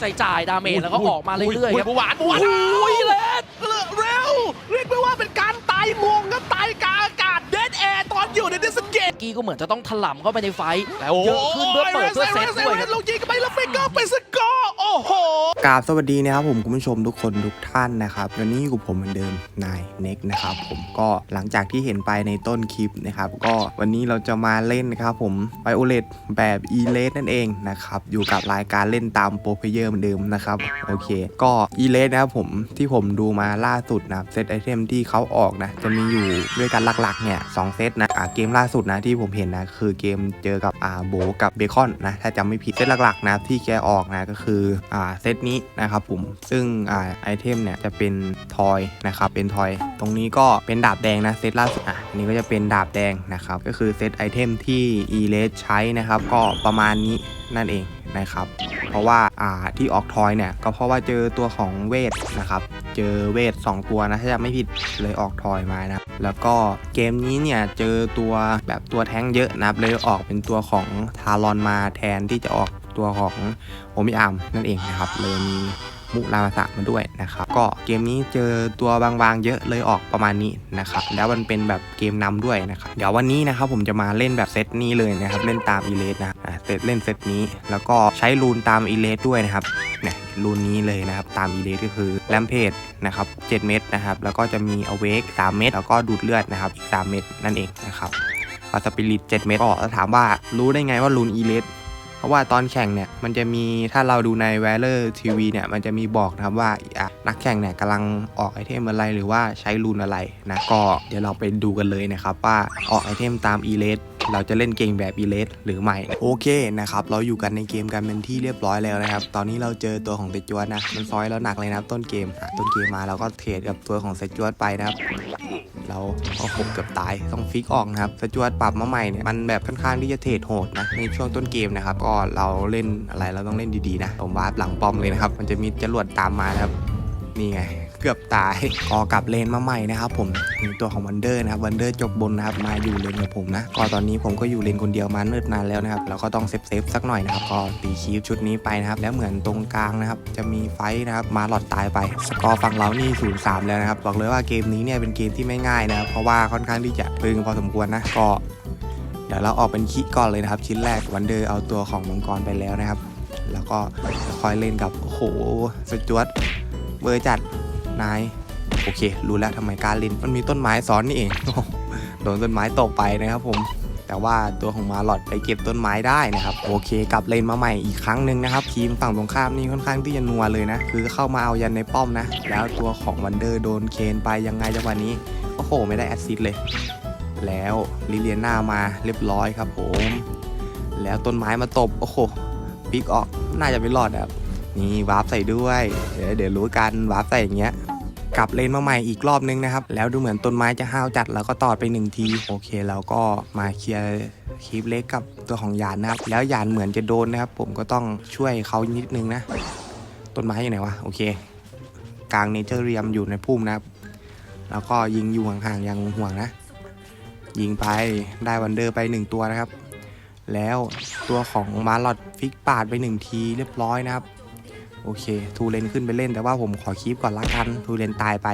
ใจจ่ายดาเมจแล้วก็ออกมาเรื่อยๆครับหวานหวานโอ้ยเลสเร็วเรียกได้ว่าเป็นการตายงงครับตายกลางอากาศเดดแอร์ตอนอยู่ในดิสเกตกี้ก็เหมือนจะต้องถล่ำเข้าไปในไฟท์แล้วเยอะขึ้นเพื่อเปิดเพื่อเซตด้วยครับลงยิงกันไปแล้วฟิกเกอร์เป็นสกอร์โอ้โหกราบสวัสดีนะครับผมคุณผู้ชมทุกคนทุกท่านนะครับวันนี้อยู่กับผมเหมือนเดิมนายเน็กนะครับผมก็หลังจากที่เห็นไปในต้นคลิปนะครับก็วันนี้เราจะมาเล่นนะครับผมไบโอเลตแบบ e l a t นั่นเองนะครับอยู่กับรายการเล่นตามโปรเพเยอร์เหมือนเดิมนะครับโอเค ก็ e l a t นะครับผมที่ผมดูมาล่าสุดนะครับเซตไอเทมที่เขาออกนะจะมีอยู่ด้วยกันหลักๆเนี่ยสองเซตนะอ่าเกมล่าสุดนะที่ผมเห็นนะคือเกมเจอกับอ่าโบกับเบคอนนะถ้าจำไม่ผิดเซตหลักๆนะที่แกออกนะก็คืออ่าเซตนี้นะครับผมซึ่งอ่าไอเทมเนี่ยจะเป็นทอยนะครับเป็นทอย ตรงนี้ก็เป็นดาบแดงนะเซตล่าสุดอะอันนี้ก็จะเป็นดาบแดงนะครับก็คือเซตไอเทมที่อีเลสใช้นะครับก็ประมาณนี้นั่นเองนะครับ เพราะว่าอ่าที่ออกทอยเนี่ยก็เพราะว่าเจอตัวของเวทนะครับ เจอเวท 2 ตัวนะถ้าจะไม่ผิดเลยออกทอยมานะแล้วก็เกมนี้เนี่ยเจอตัวแบบตัวแท้งเยอะนะครับเลยออกเป็นตัวของทารอนมาแทนที่จะออกตัวของโอมิอัมนั่นเองนะครับเลยมี มุรามาสะมาด้วยนะครับก็เกมนี้เจอตัวบางๆเยอะเลยออกประมาณนี้นะครับแล้วมันเป็นแบบเกมนำด้วยนะครับเดี๋ยววันนี้นะครับผมจะมาเล่นแบบเซตนี้เลยนะครับเล่นตามอีเลสนะเซตเล่นเซตนี้ แล้วก็ใช้รูนตามอีเลสด้วยนะครับเนี่ยรูนนี้เลยนะครับตามอีเลสก็คือแลมเพจนะครับ7เม็ดนะครับแล้วก็จะมีอเวก3เม็ดแล้วก็ดูดเลือดนะครับอีก3เม็ดนั่นเองนะครับพาสปิริต7เม็ดก็แล้วถามว่ารู้ได้ไงว่ารูนอีเลส ราะว่าตอนแข่งเนี่ยมันจะมีถ้าเราดูใน v a l o r TV เนี่ยมันจะมีบอกนะครับว่าอะนักแข่งเนี่ยกำลังออกไอเทมอะไรหรือว่าใช้รูนอะไรนะก็เดี๋ยวเราไปดูกันเลยนะครับว่าออกไอเทมตามอีเลสเราจะเล่นเกมแบบอีเลสหรือไม่ โอเคนะครับเราอยู่กันในเกมกันเป็นที่เรียบร้อยแล้วนะครับ ตอนนี้เราเจอตัวของเซจวดนะมันซอยเราหนักเลยนะต้นเกมต้นเกมมาเราก็เทรดกับตัวของเซจวดไปนะครับ เราเอาหกเกือบตายต้องฟิกออกนะครับสจวดปรับมาใหม่เนี่ยมันแบบค่อนข้างที่จะเทรดโหดนะในช่วงต้นเกมนะครับก็เราเล่นอะไรเราต้องเล่นดีๆนะผมวาร์ปหลังป้อมเลยนะครับมันจะมีจรวดตามมานะครับนี่ไง เกือบตายก็กลับเลนมาใหม่นะครับผมมีตัวของวันเดอร์นะครับวันเดอร์จบบนนะครับมาอยู่เลนกับผมนะก็ตอนนี้ผมก็อยู่เลนคนเดียวมาเนิ่นนานแล้วนะครับเราก็ต้องเซฟเซฟสักหน่อยนะครับก็ตีคีฟชุดนี้ไปนะครับแล้วเหมือนตรงกลางนะครับจะมีไฟนะครับมาหลอดตายไปสกอร์ฝั่งเรานี่0ูนย์สามแล้วนะครับบอกเลยว่าเกมนี้เนี่ยเป็นเกมที่ไม่ง่ายนะครับเพราะว่าค่อนข้างที่จะตึงพอสมควรนะก็เดี๋ยวเราออกเป็นคิก่อนเลยนะครับ ชิ้นแรกวันเดอร์เอาตัวของมังกรไปแล้วนะครับ แล้วก็คอยเล่นกับโอ้โหสจวตเบอร์จัด นายโอเค รู้แล้วทำไมการล่นมันมีต้นไม้ซ้อนนี่เองโดนต้นไม้ตกไปนะครับผมแต่ว่าตัวของมาหลอดไปเก็บต้นไม้ได้นะครับ โอเคกลับเลนมาใหม่อีกครั้งหนึ่งนะครับทีมฝั่งตรงข้ามนี่ค่อนข้างที่จะนัวเลยนะ คือเข้ามาเอายันในป้อมนะ แล้วตัวของวันเดอร์โดนเคนไปยังไงจังหวะนี้โอ้โหไม่ได้แอสซิสต์เลย แล้วลิเลียนามาเรียบร้อยครับผม แล้วต้นไม้มาตบโอ้โหปิกออกน่าจะไม่รอดนะครับ นี่วาร์ปใส่ด้วย เดี๋ยวเดี๋ยวรู้กันวาร์ปใส่อย่างเงี้ยกลับเลนมาใหม่อีกรอบนึงนะครับ แล้วดูเหมือนต้นไม้จะห้าวจัดแล้วก็ตอดไปหนึ่งทีโอเคเราก็มาเคลียร์คลิปเล็กกับตัวของยานนะครับ แล้วยานเหมือนจะโดนนะครับ ผมก็ต้องช่วยเขานิดนึงนะ ต้นไม้อยู่ไหนวะโอเค กลางเนเจอร์เรียมอยู่ในพุ่มนะครับ แล้วก็ยิงอยู่ห่างๆยังห่วงนะ ยิงไปได้วันเดอร์ไป1ตัวนะครับ แล้วตัวของมาลอดฟิกปาดไป1ทีเรียบร้อยนะครับ โอเค ทูเลนขึ้นไปเล่น แต่ว่าผมขอคีปก่อนละกัน ทูเลนตายไป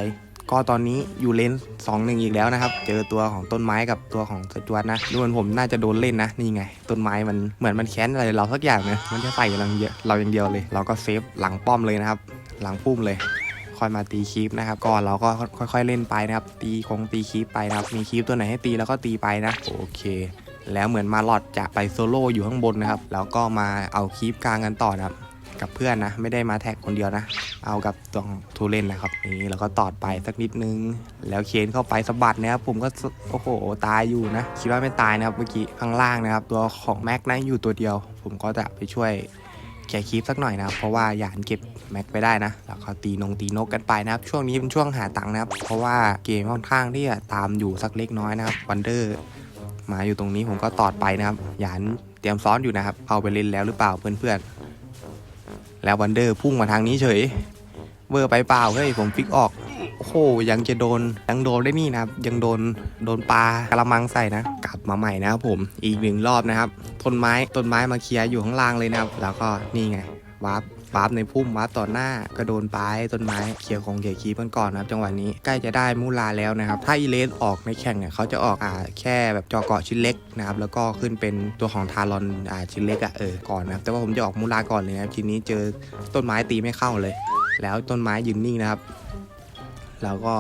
ก็ตอนนี้อยู่เลน2 1อีกแล้วนะครับ เจอตัวของต้นไม้กับตัวของสจวตนะดูเหมือนผมน่าจะโดนเล่นนะ นี่ไง ต้นไม้มันเหมือนมันแค้นอะไรเราสักอย่างนะมันจะใส่เราเยอะเราอย่างเดียวเลย เราก็เซฟหลังป้อมเลยนะครับ หลังพุ่มเลยค่อยมาตีคีปนะครับก่อนเราก็ค่อย ๆ เล่นไปนะครับ ตีคงตีคีปไปนะครับ มีคีปตัวไหนให้ตีแล้วก็ตีไปนะ โอเค แล้วเหมือนมาลอดจะไปโซโล่อยู่ข้างบนนะครับ แล้วก็มาเอาคีปกลางกันต่อนะครับ กับเพื่อนนะ ไม่ได้มาแท็กคนเดียวนะ เอากับตัวของทูเล่นนะครับนี่แล้วก็ตอดไปสักนิดนึง แล้วเคนเข้าไปสะบัดนะครับผมก็โอ้โหตายอยู่นะคิดว่าไม่ตายนะครับเมื่อกี้ข้างล่างนะครับ ตัวของแม็กนะอยู่ตัวเดียว ผมก็จะไปช่วยแกคลิปสักหน่อยนะครับ เพราะว่าหยานเก็บแม็กไปได้นะ แล้วก็ตีนงตีนกกันไปนะครับ ช่วงนี้เป็นช่วงหาตังค์นะครับ เพราะว่าเกมค่อนข้างที่จะตามอยู่สักเล็กน้อยนะครับวันเดอร์มาอยู่ตรงนี้ผมก็ตอดไปนะครับ หยานเตรียมซ้อนอยู่นะครับเอาไปเล่นแล้วหรือเปล่าเพื่อนๆ แล้ววันเดอร์พุ่งมาทางนี้เฉย เวอร์ไปเปล่าเฮ้ยผมฟิกออก โอ้โหยังจะโดนยังโดนได้นี่นะครับ ยังโดนโดนปลากระมังใส่นะ กลับมาใหม่นะครับผมอีกหนึ่งรอบนะครับต้นไม้ต้นไม้มาเคลียร์อยู่ข้างล่างเลยนะครับ แล้วก็นี่ไงวาร์ป วาร์ปในพุ่มวาร์ปต่อหน้าก็โดนปลายต้นไม้เขี่ยคงเขี่ยคีบกันก่อนนะครับจังหวะนี้ใกล้จะได้มูลาแล้วนะครับถ้าอีเลสออกในแข่งเนี่ยเขาจะออกอ่าแค่แบบจอเกาะชิ้นเล็กนะครับแล้วก็ขึ้นเป็นตัวของทารอนอ่าชิ้นเล็กอะเออก่อนนะครับแต่ว่าผมจะออกมูลาก่อนเลยนะครับทีนี้เจอต้นไม้ตีไม่เข้าเลย แล้วต้นไม้ยืนนิ่งนะครับเราก็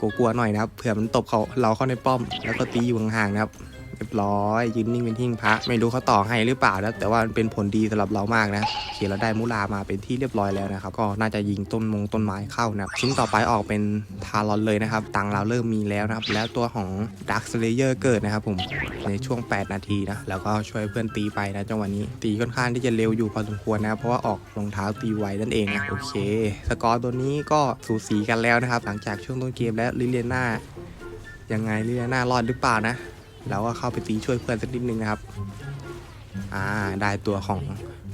กลัวๆหน่อยนะครับเผื่อมันตบเขาเราเข้าในป้อม แล้วก็ตีอยู่ห่างๆนะครับ เรียบร้อยยืนนิ่งเป็นทิ้งพระไม่รู้เขาต่อให้หรือเปล่านะแต่ว่ามันเป็นผลดีสำหรับเรามากนะเขียนเราได้มุลามาเป็นที่เรียบร้อยแล้วนะครับก็น่าจะยิงต้นมงต้นไม้เข้านะชิ้นต่อไปออกเป็นทารอนเลยนะครับตังเราเริ่มมีแล้วนะครับแล้วตัวของดักสเลเยอร์เกิดนะครับผมในช่วง 8 นาทีนะแล้วก็ช่วยเพื่อนตีไปนะจังหวะนี้ตีค่อนข้างที่จะเร็วอยู่พอสมควรนะเพราะว่าออกรองเท้าตีไวนั่นเองนะโอเค สกอร์ตัวนี้ก็สูสีกันแล้วนะครับ หลังจากช่วงต้นเกมและลิเลียนายังไงลิเลียนารอดหรือเปล่านะ แล้วก็เข้าไปตีช่วยเพื่อนสักนิดนึงนะครับ อ่าได้ตัวของ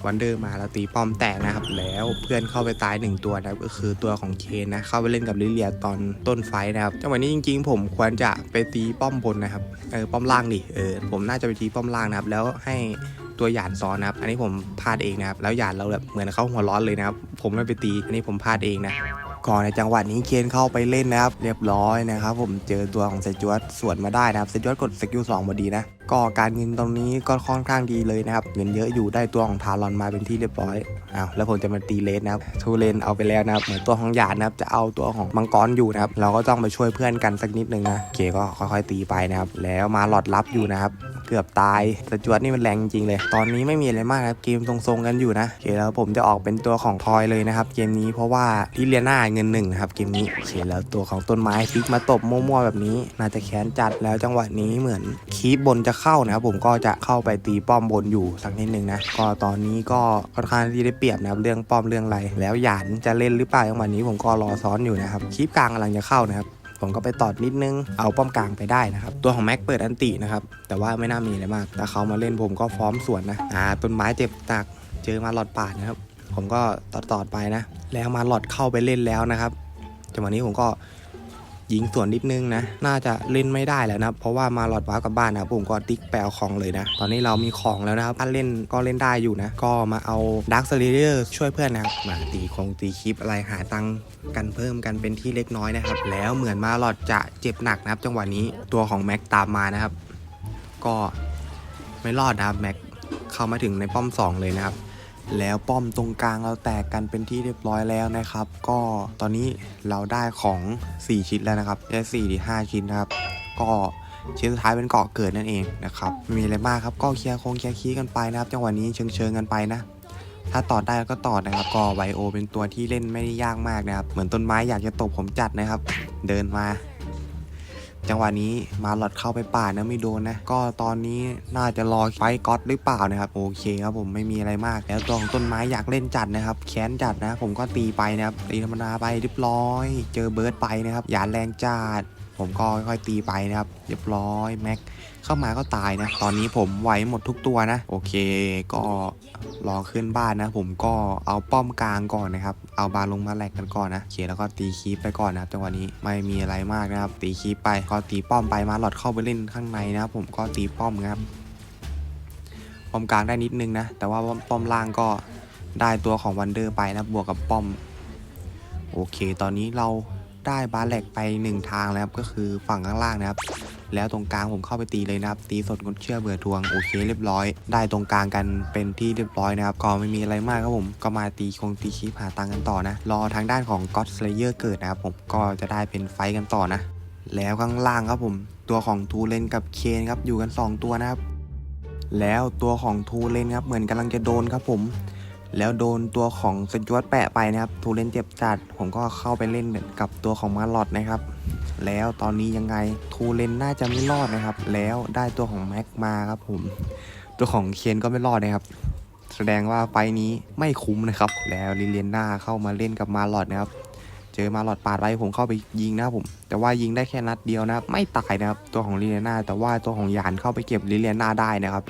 วันเดอร์มาแล้วตีป้อมแตกนะครับ แล้วเพื่อนเข้าไปตายหนึ่งตัวนะครับก็คือตัวของเคนนะเข้าไปเล่นกับลิเลียตอนต้นไฟนะครับจังหวะนี้จริง ๆ ผมควรจะไปตีป้อมบนนะครับเออป้อมล่างดิเออผมน่าจะไปตีป้อมล่างนะครับแล้วให้ตัวหยานซ้อนนะครับ อันนี้ผมพลาดเองนะครับ แล้วหยานเราแบบเหมือนเขาหัวร้อนเลยนะครับ ผมไม่ไปตี อันนี้ผมพลาดเองนะ ก่อนในจังหวะนี้เคนเข้าไปเล่นนะครับ เรียบร้อยนะครับ ผมเจอตัวของเซจวตสวนมาได้นะครับเซจวตกดสกิลสองพอดีนะก็การเงินตรงนี้ก็ค่อนข้างดีเลยนะครับ เงินเยอะอยู่ได้ตัวของทารอนมาเป็นที่เรียบร้อยอ้าวแล้วผมจะมาตีเลสนะครับทูเลนเอาไปแล้วนะครับเหมือนตัวของหยาดนะครับจะเอาตัวของมังกรอยู่นะครับเราก็ต้องไปช่วยเพื่อนกันสักนิดนึงนะเคก็ค่อยๆตีไปนะครับแล้วมาหลอดรับอยู่นะครับ เกือบตายสจวตนี่มันแรงจริงเลย ตอนนี้ไม่มีอะไรมากครับเกมทรงๆกันอยู่นะโอเคแล้วผมจะออกเป็นตัวของทอยเลยนะครับเกมนี้เพราะว่าลิเลียนาเงินหนึ่งนะครับเกมนี้โอเคแล้วตัวของต้นไม้ฟิกมาตบมั่วๆแบบนี้ น่าจะแค้นจัดแล้วจังหวะนี้เหมือนคีบบนจะเข้านะครับผมก็จะเข้าไปตีป้อมบนอยู่สักนิดนึงนะก็ตอนนี้ก็ค่อนข้างที่ได้เปรียบนะครับเรื่องป้อมเรื่องอะไรแล้วหยานจะเล่นหรือเปล่าจังหวะนี้ผมก็รอซ้อนอยู่นะครับคีบกลางกำลังจะเข้านะครับ ผมก็ไปตอดนิดนึง เอาป้อมกลางไปได้นะครับ ตัวของแม็กเปิดอันตินะครับ แต่ว่าไม่น่ามีอะไรมาก แต่เขามาเล่นผมก็พร้อมสวนนะ อ่า ต้นไม้เจ็บตัก เจอมาหลอดป่าดนะครับ ผมก็ตอดตอดๆไปนะ แล้วมาหลอดเข้าไปเล่นแล้วนะครับจังหวะนี้ผมก็ ยิงสวนนิดนึงนะ น่าจะเล่นไม่ได้แล้วนะ เพราะว่ามาหลอดว้าวกับบ้านนะผมก็ติ๊กแปลของเลยนะ ตอนนี้เรามีของแล้วนะครับถ้าเล่นก็เล่นได้อยู่นะ ก็มาเอาดักสเลเดอร์ช่วยเพื่อนนะครับ มาตีคงตีคลิปอะไรหาตังกันเพิ่มกันเป็นที่เล็กน้อยนะครับ แล้วเหมือนมาหลอดจะเจ็บหนักนะครับ จังหวะนี้ตัวของแม็กตามมานะครับ ก็ไม่รอดนะครับแม็กเข้ามาถึงในป้อม 2 เลยนะครับ แล้วป้อมตรงกลางเราแตกกันเป็นที่เรียบร้อยแล้วนะครับ ก็ตอนนี้เราได้ของ 4 ชิ้นแล้วนะครับได้4หรือ5ชิ้นนะครับ ก็ชิ้นสุดท้ายเป็นเกาะเกิดนั่นเองนะครับไม่มีอะไรมากครับก็เคลียร์คงเคลียร์คีกันไปนะครับ จังหวะนี้เชิงเชิงกันไปนะถ้าต่อได้ก็ต่อนะครับ ก็ไวโอเป็นตัวที่เล่นไม่ได้ยากมากนะครับ เหมือนต้นไม้อยากจะตบผมจัดนะครับ เดินมา จังหวะนี้มาหลอดเข้าไปป่านะไม่โดนนะ ก็ตอนนี้น่าจะรอไฟก๊อตหรือเปล่านะครับโอเคครับผมไม่มีอะไรมาก แล้วตัวของต้นไม้อยากเล่นจัดนะครับแค้นจัดนะ ผมก็ตีไปนะครับตีธรรมดาไปเรียบร้อย เจอเบิร์ดไปนะครับหยาแรงจัด ผมก็ค่อยๆตีไปนะครับ เรียบร้อยแม็กเข้ามาก็ตายนะ ตอนนี้ผมไหวหมดทุกตัวนะ โอเค ก็รอขึ้นบ้านนะ ผมก็เอาป้อมกลางก่อนนะครับ เอาบาลงมาแหลกกันก่อนนะโอเคแล้วก็ตีคีปไปก่อนนะครับจังหวะนี้ไม่มีอะไรมากนะครับ ตีคีปไปก็ตีป้อมไปมาหลอดเข้าไปเล่นข้างในนะครับผมก็ตีป้อมครับป้อมกลางได้นิดนึงนะ แต่ว่าป้อมล่างก็ได้ตัวของวันเดอร์ไปนะบวกกับป้อม โอเค ตอนนี้เรา ได้บาแหลกไปหนึ่งทางแล้วครับก็คือฝั่งข้างล่างนะครับ แล้วตรงกลางผมเข้าไปตีเลยนะครับ ตีสดงดเชื่อเบื่อทวงโอเคเรียบร้อย ได้ตรงกลางกันเป็นที่เรียบร้อยนะครับ ก็ไม่มีอะไรมากครับผม ก็มาตีคงตีคลิปหาตังกันต่อนะ รอทางด้านของ God Slayer เกิดนะครับผมก็จะได้เป็นไฟกันต่อนะ แล้วข้างล่างครับผม ตัวของทูเลนกับเคนครับอยู่กัน 2 ตัวนะครับ แล้วตัวของทูเลนครับเหมือนกำลังจะโดนครับผม แล้วโดนตัวของสจวตแปะไปนะครับทูเลนเจ็บจัด ผมก็เข้าไปเล่นกับตัวของมาลอดนะครับ แล้วตอนนี้ยังไงทูเลนน่าจะไม่รอดนะครับ แล้วได้ตัวของแม็กมาครับผม ตัวของเคนก็ไม่รอดนะครับ แสดงว่าไฟนี้ไม่คุ้มนะครับ แล้วลิเลียนนาเข้ามาเล่นกับมาลอดนะครับเจอมาลอดปาดไว้ผมเข้าไปยิงนะครับผม แต่ว่ายิงได้แค่นัดเดียวนะไม่ตายนะครับตัวของลิเลียนาแต่ว่าตัวของยานเข้าไปเก็บลิเลียนาได้นะครับ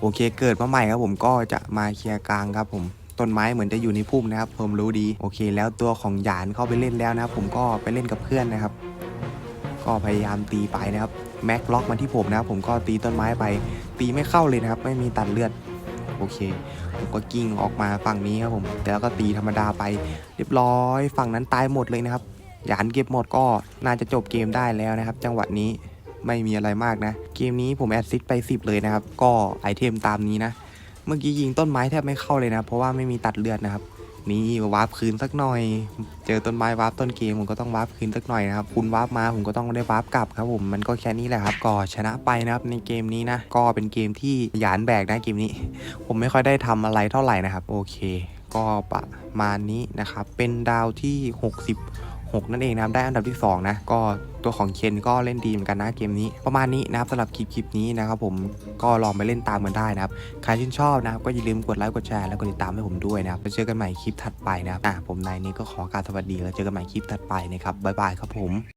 โอเคเกิดมาใหม่ครับผมก็จะมาเคลียร์กลางครับผมต้นไม้เหมือนจะอยู่ในพุ่มนะครับ ผมรู้ดีโอเค แล้วตัวของหยานเข้าไปเล่นแล้วนะครับ ผมก็ไปเล่นกับเพื่อนนะครับ ก็พยายามตีไปนะครับแม็กล็อกมาที่ผมนะครับ ผมก็ตีต้นไม้ไป ตีไม่เข้าเลยนะครับ ไม่มีตัดเลือดโอเค ผมก็กิ้งออกมาฝั่งนี้ครับผมแต่แล้วก็ตีธรรมดาไป เรียบร้อย ฝั่งนั้นตายหมดเลยนะครับหยานเก็บหมดก็น่าจะจบเกมได้แล้วนะครับ จังหวะนี้ ไม่มีอะไรมากนะ เกมนี้ผมแอดซิดไป 10 เลยนะครับ ก็ไอเทมตามนี้นะ เมื่อกี้ยิงต้นไม้แทบไม่เข้าเลยนะ เพราะว่าไม่มีตัดเลือดนะครับ นี่วาร์ปคืนสักหน่อย เจอต้นไม้วาร์ปต้นเกมผมก็ต้องวาร์ปคืนสักหน่อยนะครับ คุณวาร์ปมาผมก็ต้องได้วาร์ปกลับครับผมมันก็แค่นี้แหละครับก็ชนะไปนะครับในเกมนี้นะ ก็เป็นเกมที่หยานแบกนะเกมนี้ ผมไม่ค่อยได้ทำอะไรเท่าไหร่นะครับ โอเค ก็ประมาณนี้นะครับเป็นดาวที่ 6 นั่นเองนะครับได้อันดับที่ 2 นะ ก็ตัวของเคนก็เล่นดีเหมือนกันนะเกมนี้ ประมาณนี้นะครับสำหรับคลิปคลิปนี้นะครับผมก็ลองไปเล่นตามกันได้นะครับ ใครชื่นชอบนะครับก็อย่าลืมกดไลค์กดแชร์แล้วก็ติดตามให้ผมด้วยนะครับไปเจอกันใหม่คลิปถัดไปนะครับอะผมนายนี้ก็ขอกรารสวัสดีแล้วเจอกันใหม่คลิปถัดไปนะครับบ๊ายบายครับผม